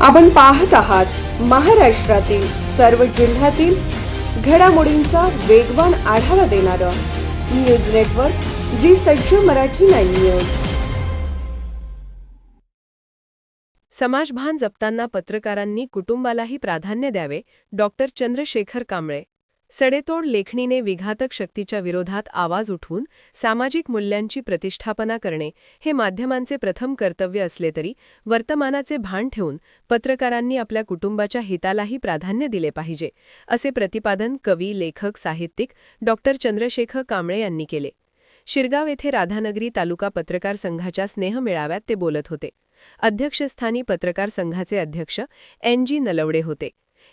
आपण पाहत आहात महाराष्ट्रातील सर्व जिल्ह्यातील घडामोडींचा वेगवान आढावा देणारं न्यूज नेटवर्क जी सज्ज मराठी नाईन न्यूज. समाजभान जपताना पत्रकारांनी कुटुंबालाही प्राधान्य द्यावे डॉक्टर चंद्रशेखर कांबळे. सडेतोड लेखणीने विघातक शक्तीच्या विरोधात आवाज उठवून सामाजिक मूल्यांची प्रतिष्ठापना करणे हे माध्यमांचे प्रथम कर्तव्य असले तरी वर्तमानाचे भान ठेवून पत्रकारांनी आपल्या कुटुंबाच्या हितालाही प्राधान्य दिले पाहिजे असे प्रतिपादन कवी लेखक साहित्यिक डॉ. चंद्रशेखर कांबळे यांनी केले. शिरगाव येथे राधानगरी तालुका पत्रकार संघाच्या स्नेहमेळाव्यात ते बोलत होते. अध्यक्षस्थानी पत्रकार संघाचे अध्यक्ष एन जी नलवडे होते.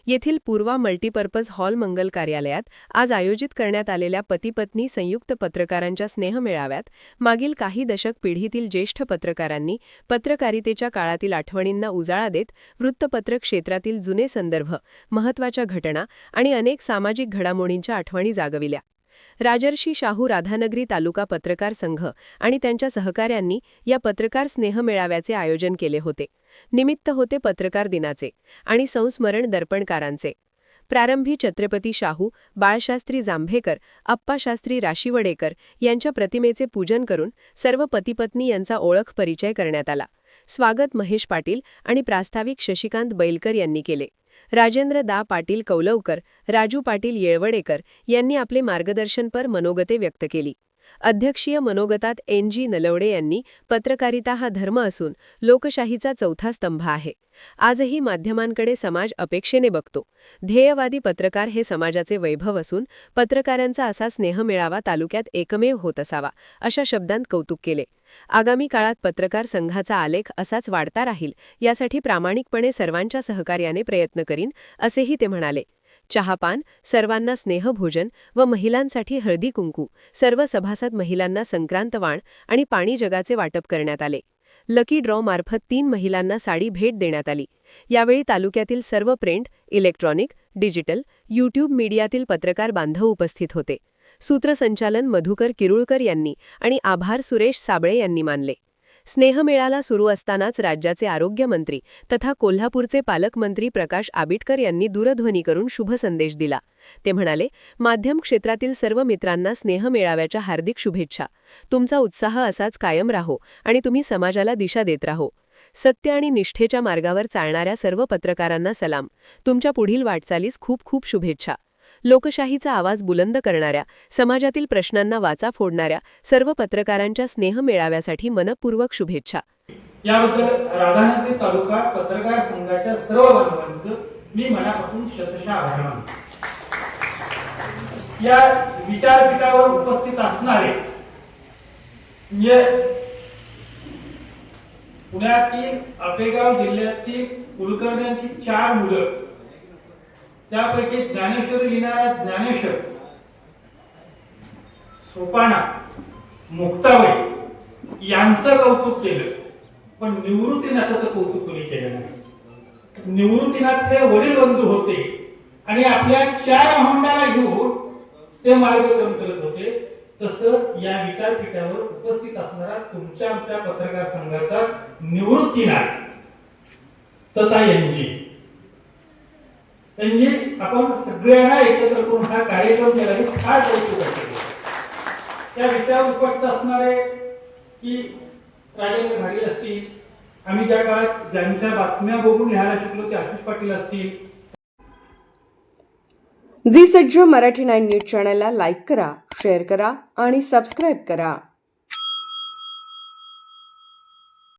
येथील पूर्वा मल्टीपर्पज हॉल मंगल कार्यालयात आज आयोजित करण्यात आलेल्या पतीपत्नी संयुक्त पत्रकारांच्या स्नेहमेळाव्यात मागील काही दशक पिढीतील ज्येष्ठ पत्रकारांनी पत्रकारितेच्या काळातील आठवणींना उजाळा देत वृत्तपत्र क्षेत्रातील जुने संदर्भ महत्त्वाच्या घटना आणि अनेक सामाजिक घडामोडींच्या आठवणी जागविल्या. राजर्षी शाहू राधानगरी तालुका पत्रकार संघ आणि त्यांच्या सहकाऱ्यांनी या पत्रकार स्नेहमेळाव्याचे आयोजन केले होते. निमित्त होते पत्रकार दिनाचे आणि संस्मरण दर्पणकारांचे. प्रारंभी छत्रपती शाहू बाळशास्त्री जांभेकर अप्पाशास्त्री राशीवडेकर यांच्या प्रतिमेचे पूजन करून सर्व पतीपत्नी यांचा ओळख परिचय करण्यात आला. स्वागत महेश पाटील आणि प्रास्ताविक शशिकांत बैलकर यांनी केले. राजेंद्र दा पाटील कौलवकर राजू पाटील येळवडेकर यांनी आपले मार्गदर्शनपर मनोगते व्यक्त केली. अध्यक्षीय मनोगतात एन जी नलवडे यांनी पत्रकारिता हा धर्म असून लोकशाहीचा चौथा स्तंभ आहे. आजही माध्यमांकडे समाज अपेक्षेने बघतो. ध्येयवादी पत्रकार हे समाजाचे वैभव असून पत्रकारांचा असा स्नेह मिळावा तालुक्यात एकमेव होत असावा अशा शब्दांत कौतुक केले. आगामी काळात पत्रकार संघाचा आलेख असाच वाढता राहील यासाठी प्रामाणिकपणे सर्वांच्या सहकार्याने प्रयत्न करीन असेही ते म्हणाले. चहापान सर्वांना स्नेहभोजन व महिलांसाठी हळदी कुंकू सर्व सभासद महिलांना संक्रांत वाण आणि पाणी जगाचे वाटप करण्यात आले. लकी ड्रॉ मार्फत तीन महिलांना साडी भेट देण्यात आली. यावेळी तालुक्यातील सर्व प्रिंट इलेक्ट्रॉनिक डिजिटल यूट्यूब मीडियातील पत्रकार बांधव उपस्थित होते. सूत्रसंचालन मधुकर किरुळकर यांनी आणि आभार सुरेश साबळे यांनी मानले. स्नेहमेळाला सुरू असतानाच राज्याचे आरोग्यमंत्री तथा कोल्हापूरचे पालकमंत्री प्रकाश आबिटकर यांनी दूरध्वनी करून शुभ संदेश दिला. ते म्हणाले माध्यम क्षेत्रातील सर्व मित्रांना स्नेहमेळाव्याच्या हार्दिक शुभेच्छा. तुमचा उत्साह असाच कायम राहो आणि तुम्ही समाजाला दिशा देत राहो. सत्य आणि निष्ठेच्या मार्गावर चालणाऱ्या सर्व पत्रकारांना सलाम. तुमच्या पुढील वाटचालीस खूप खूप शुभेच्छा. लोकशाहीचा आवाज बुलंद करणाऱ्या समाजातील प्रश्नांना वाचा फोडणाऱ्या सर्व पत्रकारांच्या स्नेह मेळाव्यासाठी मनपूर्वक शुभेच्छा. याबद्दल राधानगरी तालुका पत्रकार संघाच्या सर्व बांधवांचं मी मनापासून शतशः आभार मानतो. या विचारपीठावर उपस्थित असणारे म्हणजे पुण्यातील आपेगाव जिल्ह्यातील कुलकर्ण्यांची चार मुलं त्यापैकी ज्ञानेश्वर लिहिणारा ज्ञानेश्वर सोपाना मुक्ताबाई यांचं कौतुक केलं. पण निवृत्तीनाथाचं कौतुक कोणी केलं नाही. निवृत्तीनाथ हे वडील बंधू होते आणि आपल्या चार भावंडाला घेऊन ते मार्गक्रम करत होते. तसं या विचारपीठावर उपस्थित असणारा तुमच्या आमच्या पत्रकार संघाचा निवृत्तीनाथ तथा यांची. त्यांनी आपण सगळ्यांना एकत्र करून हा कार्यक्रम केला हे फार कौतुक त्या विचारावर उपस्थित असणारे की राजेंद्र घाडी असतील आम्ही ज्या काळात ज्यांच्या बातम्या बघून लिहायला शिकलो ते आशिष पाटील असतील. जी सज्ज मराठी नाईन न्यूज चॅनलला लाईक करा शेअर करा आणि सबस्क्राईब करा.